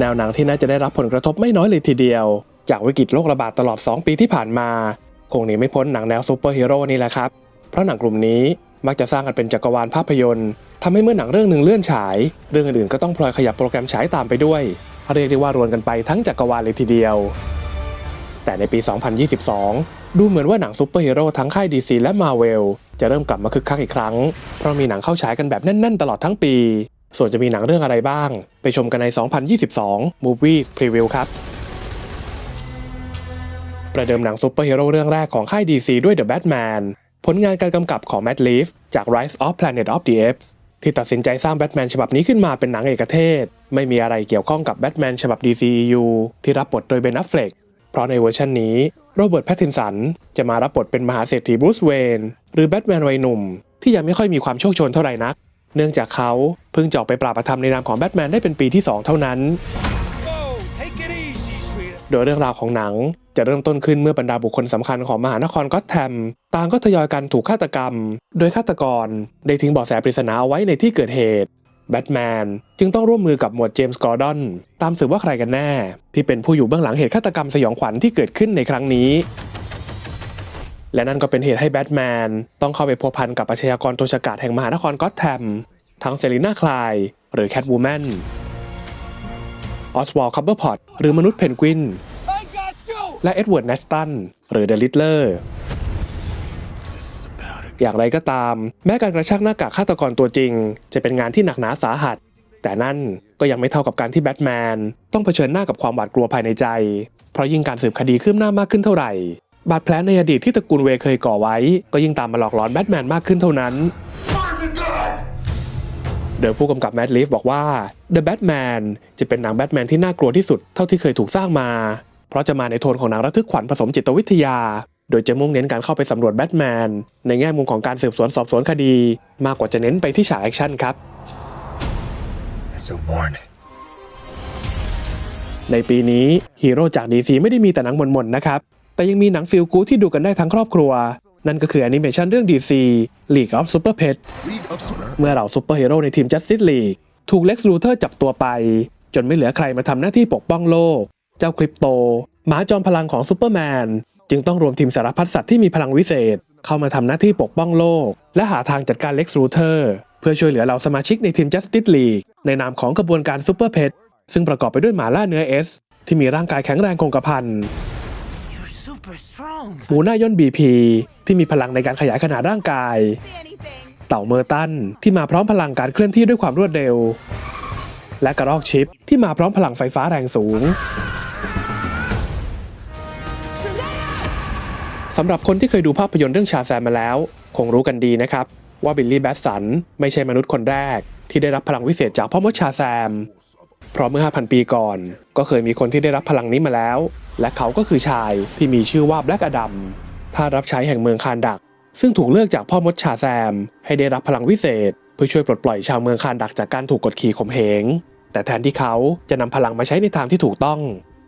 แนวหนังที่น่าจะได้รับผลกระทบไม่น้อยเลยทีเดียว จากวิกฤตโรคระบาดตลอด 2 ปีที่ผ่านมา คงหนีไม่พ้นหนังแนวซูเปอร์ฮีโร่นี่แหละครับ เพราะหนังกลุ่มนี้มักจะสร้างกันเป็นจักรวาลภาพยนตร์ทำให้เมื่อหนังเรื่องหนึ่งเลื่อนฉาย เรื่องอื่นๆก็ต้องพลอยขยับโปรแกรมฉายตามไปด้วยเรียกได้ว่ารวนกันไปทั้งจักรวาลเลยทีเดียว แต่ในปี 2022 ดูเหมือนว่าหนังซูเปอร์ฮีโร่ทั้งค่าย DC และ Marvel จะเริ่มกลับมาคึกคักอีกครั้ง เพราะมีหนังเข้าฉายกันแบบแน่น ๆ ตลอดทั้งปี ส่วนจะมีหนังเรื่องอะไรบ้าง ไปชมกันใน 2022 Movie Preview ครับ ประเดิมหนังซูเปอร์ฮีโร่เรื่องแรกของค่าย DC ด้วย The Batman ผลงานการกำกับของ Matt Reeves จาก Rise of Planet of the Apes ที่ตัดสินใจสร้างแบทแมนฉบับนี้ขึ้นมาเป็นหนังเอกเทศ ไม่มีอะไรเกี่ยวข้องกับแบทแมนฉบับ DCEU ที่รับบทโดยเบนัฟเฟลกเพราะในเวอร์ชันนี้โรเบิร์ตแพตตินสันจะมารับบทเป็นมหาเศรษฐีบรูซเวนหรือแบทแมนวัยหนุ่ม ที่ยังไม่ค่อยมีความโชคชนเท่าไหร่นัก เนื่องจากเขาเพิ่งจอกไปปราบประทำในนามของแบทแมนได้เป็นปีที่ 2 เท่านั้น Whoa, take it easy, sweetheart. โดยเรื่องราวของหนังจะเริ่มต้นขึ้นเมื่อบรรดาบุคคลสำคัญของมหานครก็อตแทมต่างก็ทยอยกันถูกฆาตกรรม โดยฆาตกรได้ทิ้งเบาะแสปริศนาเอาไว้ในที่เกิดเหตุแบทแมนจึงต้องร่วมมือกับหมวดเจมส์กอร์ดอน ตามสืบว่าใครกันแน่ ที่เป็นผู้อยู่เบื้องหลังเหตุฆาตกรรมสยองขวัญที่เกิดขึ้นในครั้งนี้ และนั่นก็เป็นเหตุให้แบทแมนต้องเข้าไปพัวพันกับอาชญากรตัวฉกาจแห่งมหานครก็อตแทมทั้งเซรีนาคลาย หรือแคทวูแมนออสวอลคัพเบอร์พอตหรือมนุษย์เพนกวิน และเอ็ดเวิร์ดเนสตันหรือเดลิทเลอร์อย่างไรก็ตาม แม้การกระชากหน้ากากฆาตกรตัวจริง จะเป็นงานที่หนักหนาสาหัส แต่นั่นก็ยังไม่เท่ากับการที่แบทแมนต้องเผชิญหน้ากับความหวาดกลัวภายในใจ เพราะยิ่งการสืบคดีคืบหน้ามากขึ้นเท่าไหร่ บาดแผลในอดีตที่ตระกูลเวย์เคยก่อไว้ ก็ยิ่งตามมาหลอกหลอนแบทแมนมากขึ้นเท่านั้น โดยผู้กำกับแมดลีฟบอกว่า The Batman จะเป็นหนังแบทแมนที่น่ากลัวที่สุดเท่าที่เคยถูกสร้างมา เพราะจะมาในโทนของหนังระทึกขวัญผสมจิตวิทยา โดยจะมุ่งเน้นการเข้าไปสำรวจแบทแมนในแง่มุมของการสืบสวนสอบสวนคดี มากกว่าจะเน้นไปที่ฉากแอคชั่นครับ That's a warning. ในปีนี้ฮีโร่จาก DC ไม่ได้มีแต่หนังหม่นๆนะครับ แต่ยังมีหนังฟิลกู๊ดที่ดูกันได้ทั้งครอบครัว นั่นก็คือแอนิเมชันเรื่อง DC League of Super Pets League of Super เมื่อเหล่าซูเปอร์ฮีโร่ในทีม Justice League ถูกเล็กซ์ลูเทอร์จับตัวไป จนไม่เหลือใครมาทำหน้าที่ปกป้องโลก เจ้าคริปโตหมาจอมพลังของซูเปอร์แมน จึงต้องรวมทีมสารพัดสัตว์ที่มีพลังวิเศษ เข้ามาทำหน้าที่ปกป้องโลก และหาทางจัดการเล็กซ์ลูเทอร์เพื่อช่วยเหลือเหล่าสมาชิกในทีม Justice League ในนามของกระบวนการซูเปอร์เพซึ่งประกอบไปด้วยหมาล่าเนื้อเอสที่มีร่างกายแข็งแรงคงกระพัน You're super strong. หมูหน้าย่น BP ที่มีพลังในการขยายขนาดร่างกาย เต่าเมอร์ตันที่มาพร้อมพลังการเคลื่อนที่ด้วยความรวดเร็ว และกระรอกชิปที่มาพร้อมพลังไฟฟ้าแรงสูงสำหรับคนที่เคยดูภาพยนตร์เรื่องชาแซมมาแล้ว คงรู้กันดีนะครับ ว่าบิลลี่แบตสันไม่ใช่มนุษย์คนแรก ที่ได้รับพลังวิเศษจากพ่อมดชาแซม เพราะเมื่อ 5,000 ปีก่อน ก็เคยมีคนที่ได้รับพลังนี้มาแล้ว และเขาก็คือชายที่มีชื่อว่าแบล็กอดัมท่ารับใช้แห่งเมืองคานดัก ซึ่งถูกเลือกจากพ่อมดชาแซม ให้ได้รับพลังวิเศษ เพื่อช่วยปลดปล่อยชาวเมืองคานดักจากการถูกกดขี่ข่มเหง แต่แทนที่เขาจะนำพลังมาใช้ในทางที่ถูกต้อง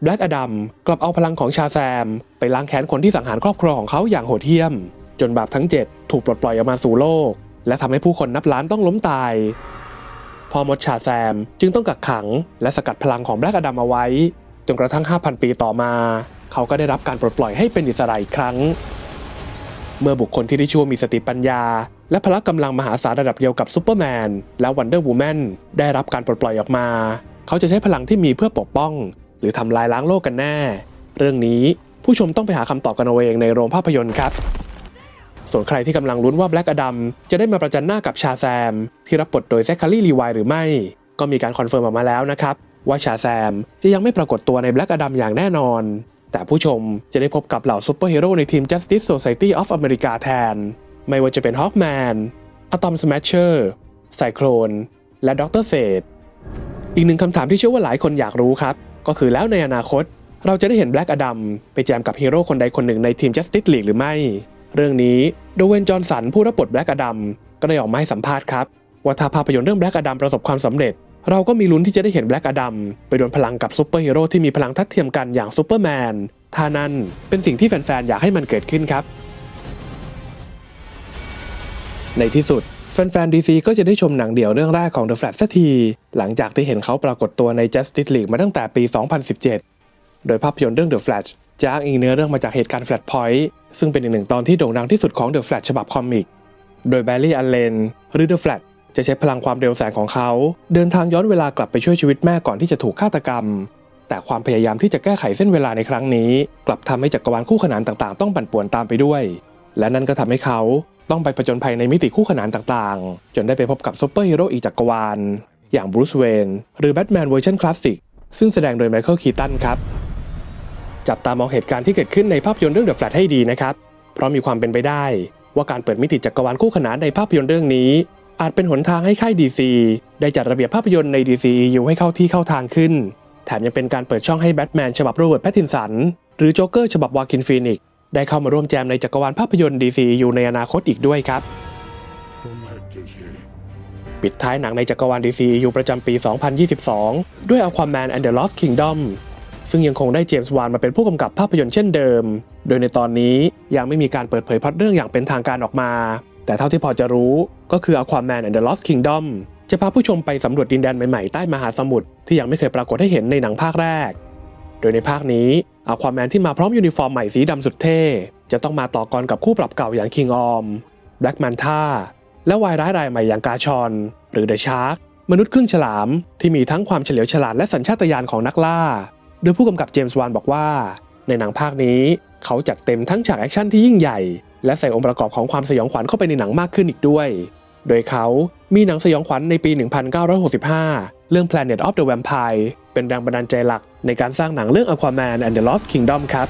แบล็กอดัมกลับเอาพลังของชาแซม ไปล้างแค้นคนที่สังหารครอบครัวของเขาอย่างโหดเหี้ยม จนบาปทั้ง 7 ถูกปลดปล่อยออกมาสู่โลก และทำให้ผู้คนนับล้านต้องล้มตาย พอมดชาแซมจึงต้องกักขัง และสกัดพลังของแบล็กอดัมเอาไว้ จนกระทั่ง 5,000 ปีต่อมา เขาก็ได้รับการปลดปล่อยให้เป็นอิสระอีกครั้ง เมื่อบุคคลที่ได้ชั่วมีสติปัญญา และพละกำลังมหาศาลระดับเดียวกับซูเปอร์แมนและวันเดอร์วูแมนได้รับการปลดปล่อยออกมา เขาจะใช้พลังที่มีเพื่อปกป้อง หรือทำลายล้างโลกกันแน่ เรื่องนี้ผู้ชมต้องไปหาคำตอบกันเอาเองในโรงภาพยนตร์ครับ ส่วนใครที่กำลังลุ้นว่าแบล็กอดัมจะได้มาประจันหน้ากับชาแซม ที่รับบทโดยแซคคารีลีวายหรือไม่ ก็มีการคอนเฟิร์มออกมาแล้วนะครับ ว่าชาแซมจะยังไม่ปรากฏตัวในแบล็กอดัมอย่างแน่นอน แต่ผู้ชมจะได้พบกับเหล่าซูเปอร์ฮีโร่ในทีม Justice Society of America แทน ไม่ว่าจะเป็นฮอ k แมนอะตอมสแมชเชอร์ไซโคลนและด็อกเตอร์เฟดอีกหนึ่งคำถามที่เชื่อว่าหลายคนอยากรู้ครับ ก็คือแล้วในอนาคต เราจะได้เห็นแบล็กอดัมไปแจมกับฮีโร่คนใดคนหนึ่งในทีม Justice League หรือไม่ เรื่องนี้โดเวนจอห์นสันผู้รับบทแบล็กอดัมก็ได้ออกมาให้สัมภาษณ์ครับว่าถ้าภาพยนตร์เรื่องแบล็กอดัมประสบความสำเร็จ เราก็มีลุ้นที่จะได้เห็นแบล็กอดัมไปดวลพลังกับซูเปอร์ฮีโร่ที่มีพลังทัดเทียมกันอย่างซูเปอร์แมนท่านั้นเป็นสิ่งที่แฟนๆอยากให้มันเกิดขึ้นครับ ในที่สุดแฟนๆ DC ก็จะได้ชมหนังเดี่ยวเรื่องแรกของ The Flash สักที หลังจากที่เห็นเขาปรากฏตัวใน Justice League มาตั้งแต่ปี 2017 โดยภาพยนตร์เรื่อง The Flash จะอ้างอิงเนื้อเรื่องมาจากเหตุการณ์ Flashpoint ซึ่งเป็นอีกหนึ่งตอนที่โด่งดังที่สุดของ The Flash ฉบับคอมิก โดยแบร์รี่อัลเลนหรือ The Flash จะใช้พลังความเร็วแสงของเขา เดินทางย้อนเวลากลับไปช่วยชีวิตแม่ก่อนที่จะถูกฆาตกรรม แต่ความพยายามที่จะแก้ไขเส้นเวลาในครั้งนี้ กลับทำให้จักรวาลคู่ขนานต่างๆ ต้องปั่นป่วนตามไปด้วย และนั่นก็ทำให้เขาต้องไปผจญภัยในมิติคู่ขนานต่างๆ จนได้ไปพบกับซูเปอร์ฮีโร่อีกจักรวาล อย่างบรูซเวนหรือแบทแมนเวอร์ชันคลาสสิกซึ่งแสดงโดยไมเคิลคีตันครับ จับตามองเหตุการณ์ที่เกิดขึ้นในภาพยนตร์เรื่อง The Flash ให้ดีนะครับ เพราะมีความเป็นไปได้ ว่าการเปิดมิติจักรวาลคู่ขนานในภาพยนตร์เรื่องนี้ อาจเป็นหนทางให้ค่าย DC ได้จัดระเบียบภาพยนตร์ใน DCEU ให้เข้าที่เข้าทางขึ้น แถมยังเป็นการเปิดช่องให้แบทแมนฉบับโรเบิร์ตแพตตินสันหรือโจ๊กเกอร์ฉบับวาคินฟีนิกซ์ได้เข้ามาร่วมแจมในจักรวาลภาพยนตร์ DCEU ในอนาคตอีกด้วยครับ ปิดท้ายหนังในจักรวาล DCEU ประจำปี 2022 ด้วย Aquaman and the Lost Kingdom ซึ่งยังคงได้เจมส์วานมาเป็นผู้กำกับภาพยนตร์เช่นเดิม โดยในตอนนี้ยังไม่มีการเปิดเผยพล็อตเรื่องอย่างเป็นทางการออกมา แต่เท่าที่พอจะรู้ก็คือ Aquaman and the Lost Kingdom จะพาผู้ชมไปสำรวจดินแดนใหม่ๆใต้มหาสมุทรที่ยังไม่เคยปรากฏให้เห็นในหนังภาคแรก โดยในภาคนี้ Aquaman ที่มาพร้อมยูนิฟอร์มใหม่สีดำสุดเท่ จะต้องมาต่อกรกับคู่ปรับเก่าอย่าง King Orm Black Manta และวายร้ายรายใหม่อย่างกาชอน หรือเดอะชาร์กมนุษย์ครึ่งฉลามที่มีทั้งความเฉลียวฉลาดและสัญชาตญาณของนักล่า โดยผู้กำกับเจมส์วานบอกว่า ในหนังภาคนี้เขาจัดเต็มทั้งฉากแอคชั่นที่ยิ่งใหญ่ และใส่องค์ประกอบของความสยองขวัญเข้าไปในหนังมากขึ้นอีกด้วย โดยเขามีหนังสยองขวัญในปี 1965 เรื่อง Planet of the Vampire เป็นแรงบันดาลใจหลักในการสร้างหนังเรื่อง Aquaman and the Lost Kingdom ครับ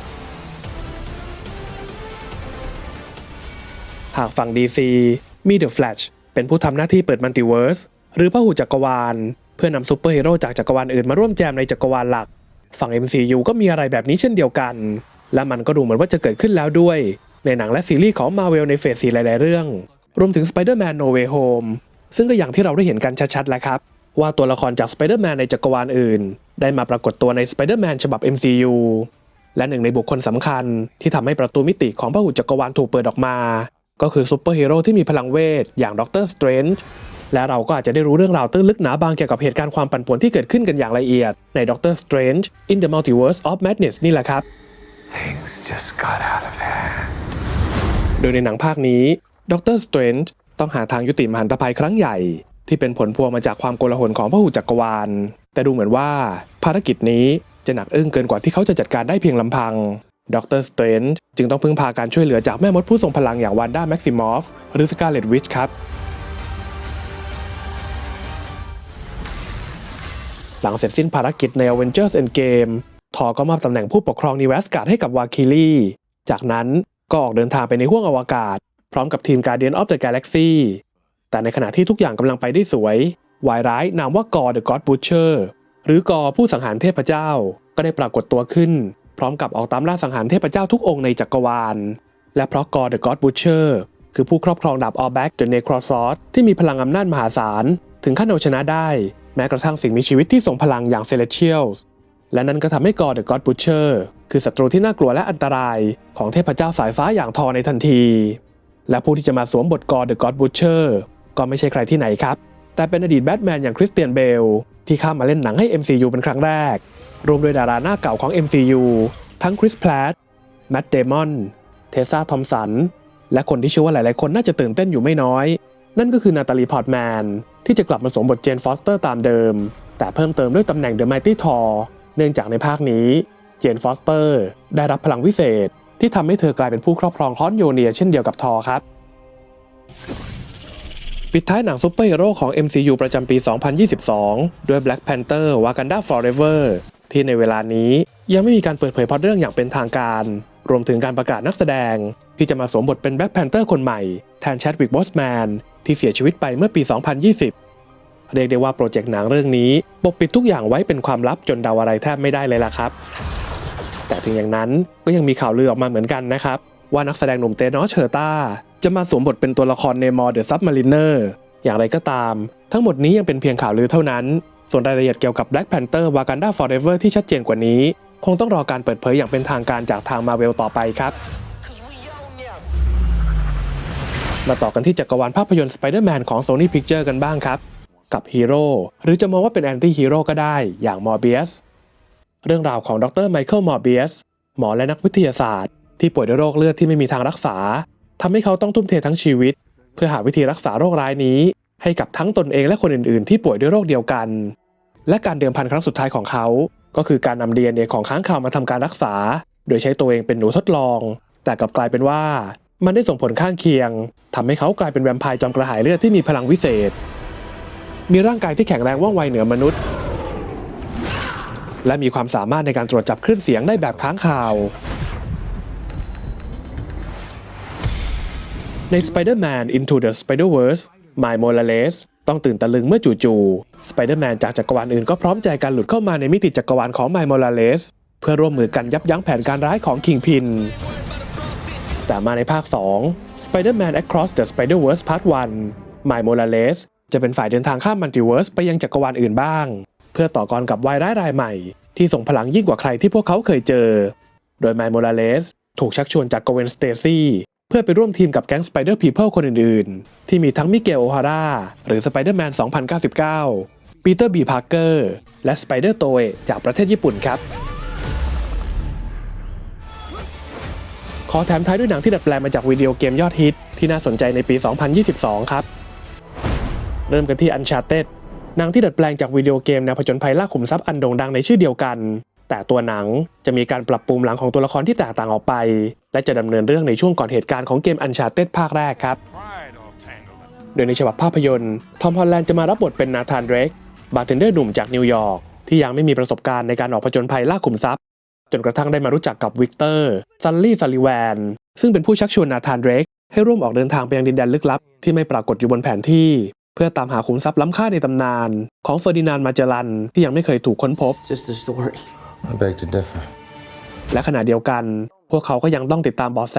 หากฝั่ง DC มี The Flash เป็นผู้ทำหน้าที่เปิดมัลติเวิร์สหรือพหุจักรวาล เพื่อนำซูเปอร์ฮีโร่จากจักรวาลอื่นมาร่วมแจมในจักรวาลหลัก ฝั่ง MCU ก็มีอะไรแบบนี้เช่นเดียวกัน และมันก็ดูเหมือนว่าจะเกิดขึ้นแล้วด้วย ในหนังและซีรีส์ของ Marvel ในเฟส4หลาย ๆ เรื่อง รวมถึง Spider-Man No Way Home ซึ่งก็อย่างที่เราได้เห็นกันชัด ๆ แล้วครับ ว่าตัวละครจาก Spider-Man ในจักรวาลอื่น ได้มาปรากฏตัวใน Spider-Man ฉบับ MCU และหนึ่งในบุคคลสำคัญที่ทำให้ประตูมิติของพหุจักรวาลถูกเปิดออกมา ก็คือซูเปอร์ฮีโร่ที่มีพลังเวทอย่างด็อกเตอร์สเตรนจ์ และเราก็อาจจะได้รู้เรื่องราวตื้นลึกหนาบางเกี่ยวกับเหตุการณ์ความปั่นป่วนที่เกิดขึ้นกันอย่างละเอียดในด็อกเตอร์สเตรนจ์ in the Multiverse of Madness นี่แหละครับ Things just got out of hand. โดยในหนังภาคนี้ด็อกเตอร์สเตรนจ์ต้องหาทางยุติมหันตภัยครั้งใหญ่ ที่เป็นผลพวงมาจากความโกลาหลของพหุจักรวาล แต่ดูเหมือนว่าภารกิจนี้จะหนักอึ้งเกินกว่าที่เขาจะจัดการได้เพียงลำพังด็อกเตอร์สเตรนจ์จึงต้องพึ่งพาการช่วยเหลือจากแม่มดผู้ทรงพลังอย่างวันด้าแม็กซิมอฟหรือสกาเลตวิชครับ หลังเสร็จสิ้นภารกิจใน Avengers Endgame ทอก็มอบตำแหน่งผู้ปกครองนิวแวสการ์ดให้กับวาคิลี่จากนั้นก็ออกเดินทางไปในห้วงอวกาศ พร้อมกับทีม Guardian of the Galaxy แต่ในขณะที่ทุกอย่างกำลังไปได้สวยวายร้ายนามว่ากอ The God Butcher หรือกอผู้สังหารเทพเจ้า ก็ได้ปรากฏตัวขึ้น พร้อมกับออกตามล่าสังหารเทพเจ้าทุกองค์ในจักรวาล และเพราะกอ The God Butcher คือผู้ครอบครองดาบ All Back the Necrosword ที่มีพลังอำนาจมหาศาล ถึงขั้นเอาชนะได้ แม้กระทั่งสิ่งมีชีวิตที่ทรงพลังอย่าง Celestials และนั่นก็ทำให้กอ The God Butcher คือศัตรูที่น่ากลัวและอันตรายของเทพเจ้าสายฟ้าอย่างทอในทันที และผู้ที่จะมาสวมบทกอ The God Butcher ก็ไม่ใช่ใครที่ไหนครับ แต่เป็นอดีตแบทแมนอย่างคริสเตียนเบลที่เข้ามาเล่นหนังให้ MCU เป็นครั้งแรก รวมโดวยดาราหน้าเก่าของ MCU ทั้งคริสแพลตแมตต์เดมอนเทสซาทอมสันและคนที่เชื่อว่าหลายๆ คนน่าจะตื่นเต้นอยู่ไม่น้อย นั่นก็คือนาตาลีพอร์ตแมน ที่จะกลับมาสวมบทเจนฟอสเตอร์ตามเดิม แต่เพิ่มเติมด้วยตำแหน่งเดอะไมตี้ทอเนื่องจากในภาคนี้เจนฟอสเตอร์ได้รับพลังวิเศษ ที่ทำให้เธอกลายเป็นผู้ครอบครองคอนโยเนียเช่นเดียวกับทอครับ ปิดท้ายหนังซูเปอร์ฮีโร่ของ MCU ประจำปี 2022 ด้วย Black Panther Wakanda Forever ที่ในเวลานี้ยังไม่มีการเปิดเผยพอตเรื่องอย่างเป็นทางการ รวมถึงการประกาศนักแสดง ที่จะมาสวมบทเป็น Black Panther คนใหม่แทน Chadwick Boseman ที่เสียชีวิตไปเมื่อปี 2020 เรียกได้ว่าโปรเจกต์หนังเรื่องนี้ปกปิดทุกอย่างไว้เป็นความลับจนเดาอะไรแทบไม่ได้เลยล่ะครับ แต่ถึงอย่างนั้นก็ยังมีข่าวลือออกมาเหมือนกันนะครับว่านักแสดงหนุ่มเตนอสเชอร์ตาจะมาสวมบทเป็นตัวละครเนมอร์เดอะซับมาริเนอร์อย่างไรก็ตาม ทั้งหมดนี้ยังเป็นเพียงข่าวลือเท่านั้น ส่วนรายละเอียดเกี่ยวกับ Black Panther Wakanda Forever ที่ชัดเจนกว่านี้ คงต้องรอการเปิดเผยอย่างเป็นทางการจากทางมาเวลต่อไปครับ มาต่อกันที่จักรวาลภาพยนตร์ Spider-Man ของ Sony Picture กันบ้างครับ กับฮีโร่หรือจะมองว่าเป็นแอนตี้ฮีโร่ก็ได้อย่างมอร์เบียสเรื่องราวของดรไมเคิลมอร์เบียสหมอและนักวิทยาศาสตร์ ที่ป่วยด้วยโรคเลือดที่ไม่มีทางรักษาทำให้เขาต้องทุ่มเททั้งชีวิต เพื่อหาวิธีรักษาโรคร้ายนี้ ให้กับทั้งตนเองและคนอื่นๆ ที่ป่วยด้วยโรคเดียวกัน และการเดิมพันครั้งสุดท้ายของเขา ก็คือการนำ DNA ของค้างคาวมาทำการรักษา โดยใช้ตัวเองเป็นหนูทดลอง แต่กลับกลายเป็นว่า มันได้ส่งผลข้างเคียงทำให้เขากลายเป็นแวมไพร์จอมกระหายเลือดที่มีพลังวิเศษ มีร่างกายที่แข็งแรงว่องไวเหนือมนุษย์ และมีความสามารถในการตรวจจับคลื่นเสียงได้แบบค้างคาว ใน Spider-Man Into the Spider-Verse Miles Morales ต้องตื่นตะลึงเมื่อจู่ๆ Spider-Man จากจักรวาลอื่นก็พร้อมใจกันหลุดเข้ามาในมิติจักรวาลของ Miles Morales เพื่อร่วมมือกันยับยั้งแผนการร้ายของ Kingpin แต่มาในภาค 2 Spider-Man Across the Spider-Verse Part 1 Miles Morales จะเป็นฝ่ายเดินทางข้ามมัลติเวิร์สไปยังจักรวาลอื่นบ้าง เพื่อต่อกรกับวายร้ายรายใหม่ ที่ส่งพลังยิ่งกว่าใครที่พวกเขาเคยเจอ โดยไมล์โมราเลสถูกชักชวนจากโกเวนสเตซี่เพื่อไปร่วมทีมกับแก๊งสไปเดอร์พีเพิลคนอื่นๆ ที่มีทั้งมิเกลโอฮาร่าหรือสไปเดอร์แมน2099 ปีเตอร์บีพาร์เกอร์และสไปเดอร์โตเอจากประเทศญี่ปุ่นครับ ขอแถมท้ายด้วยหนังที่ดัดแปลงมาจากวิดีโอเกมยอดฮิต ที่น่าสนใจในปี 2022 ครับ เริ่มกันที่ Uncharted หนังที่ดัดแปลงจากวิดีโอเกมแนวผจญภัยล่าขุมทรัพย์อันโด่งดังในชื่อเดียวกัน แต่ตัวหนังจะมีการปรับปรุงหลังของตัวละครที่แตกต่างออกไป และจะดำเนินเรื่องในช่วงก่อนเหตุการณ์ของเกม Uncharted ภาคแรกครับ โดยในฉบับภาพยนตร์ทอมฮอลแลนด์จะมารับบทเป็นนาธานเดรกบาร์เทนเดอร์หนุ่มจากนิวยอร์กที่ยังไม่มีประสบการณ์ในการออกผจญภัยล่าขุมทรัพย์ จนกระทั่งได้มารู้จักกับวิกเตอร์ซันลี่ซัลลิแวนซึ่งเป็นผู้ชักชวนนาธานเดรกให้ร่วมออกเดินทางไปยังดินแดนลึกลับ ที่ไม่ปรากฏอยู่บนแผนที่ เพื่อตามหาขุมทรัพย์ล้ำค่าในตำนาน ของเฟอร์ดินานด์มาเจลัน ที่ยังไม่เคยถูกค้นพบ Just a story. I beg to differ. และขณะเดียวกัน พวกเขาก็ยังต้องติดตามเบาะแส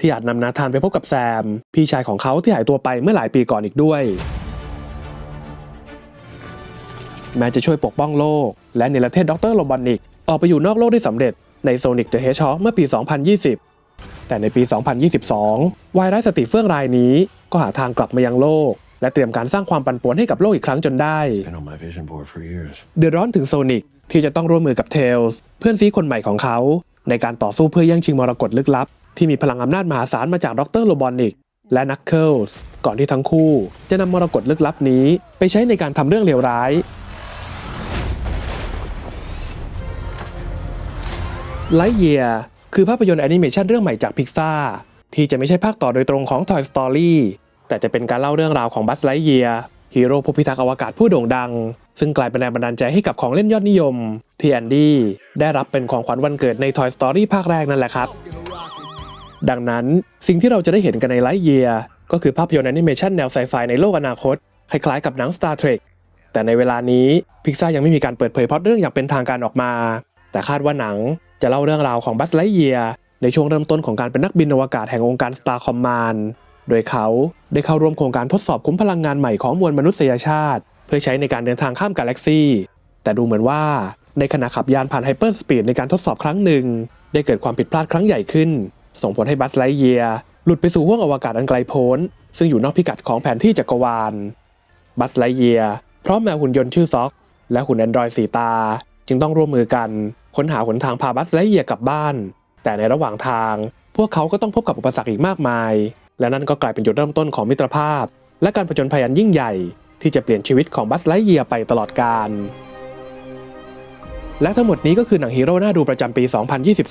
ที่อาจนำนาธานไปพบกับแซม พี่ชายของเขาที่หายตัวไปเมื่อหลายปีก่อนอีกด้วย แม้จะช่วยปกป้องโลก และเนรเทศดรโรบอนิก ออกไปอยู่นอกโลกได้สำเร็จในโซนิกเดอะเฮช o เมื่อปี 2020 แต่ในปี 2022 วายร้ายสติเฟื่องรายนี้ก็หาทางกลับมายังโลก และเตรียมการสร้างความปั่นป่วนให้กับโลกอีกครั้งจนได้ Been on my vision board for years. เดือดร้อนถึงโซนิกที่จะต้องร่วมมือกับเทลส์เพื่อนซีคนใหม่ของเขา ในการต่อสู้เพื่อแย่งชิงมรกตลึกลับ ที่มีพลังอำนาจมหาศาลมาจากดรโรบอนิกและนักเคิลส์ก่อนที่ทั้งคู่ จะนำมรกตลึกลับนี้ ไปใช้ในการทำเรื่องเลวร้าย ไลท์เยียคือภาพยนตร์แอนิเมชันเรื่องใหม่จากพิกซาที่จะไม่ใช่ภาคต่อโดยตรงของ Toy Story แต่จะเป็นการเล่าเรื่องราวของบัสไลท์เยียฮีโร่ผู้พิทักษ์อวกาศผู้โด่งดัง ซึ่งกลายเป็นแรงบันดาลใจให้กับของเล่นยอดนิยม ที่แอนดี้ได้รับเป็นของขวัญวันเกิดใน Toy Story ภาคแรกนั่นแหละครับ ดังนั้นสิ่งที่เราจะได้เห็นกันในไลท์เยียก็คือภาพยนตร์แอนิเมชันแนวไซไฟในโลกอนาคต คล้ายๆกับหนัง Star Trek แต่ในเวลานี้พิกซายังไม่มีการเปิดเผยพอตเรื่องอย่างเป็นทางการออกมา แต่คาดว่าหนังจะเล่าเรื่องราวของบัสไลเยียในช่วงเริ่มต้นของการเป็นนักบินอวกาศแห่งองค์การ Star Command โดยเขาได้เข้าร่วมโครงการทดสอบคุ้มพลังงานใหม่ของมวลมนุษยชาติ เพื่อใช้ในการเดินทางข้ามกาแล็กซีแต่ดูเหมือนว่าในขณะขับยานผ่านไฮเปอร์สปีดในการทดสอบครั้งหนึ่ง ได้เกิดความผิดพลาดครั้งใหญ่ขึ้น ส่งผลให้บัสไลเยียหลุดไปสู่ห้วงอวกาศอันไกลโพ้น ซึ่งอยู่นอกพิกัดของแผนที่จักรวาล บัสไลเยียพร้อมแมวหุ่นยนต์ชื่อซ็อก และหุ่นแอนดรอยสีตา จึงต้องร่วมมือกัน ค้นหาหนทางพาบัสไลเยียกลับบ้าน แต่ในระหว่างทาง พวกเขาก็ต้องพบกับอุปสรรคอีกมากมาย และนั่นก็กลายเป็นจุดเริ่มต้นของมิตรภาพ และการผจญภัยอันยิ่งใหญ่ ที่จะเปลี่ยนชีวิตของบัสไลเยียไปตลอดกาลและทั้งหมดนี้ก็คือหนังฮีโร่น่าดูประจำปี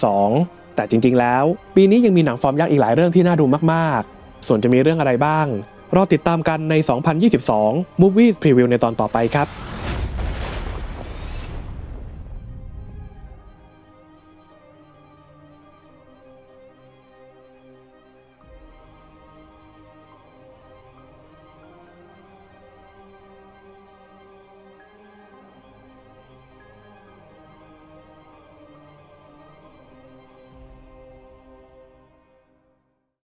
2022 แต่จริงๆ แล้ว ปีนี้ยังมีหนังฟอร์มยักษ์อีกหลายเรื่องที่น่าดูมากๆ ส่วนจะมีเรื่องอะไรบ้าง รอติดตามกันใน 2022 Movies Preview ในตอนต่อไปครับ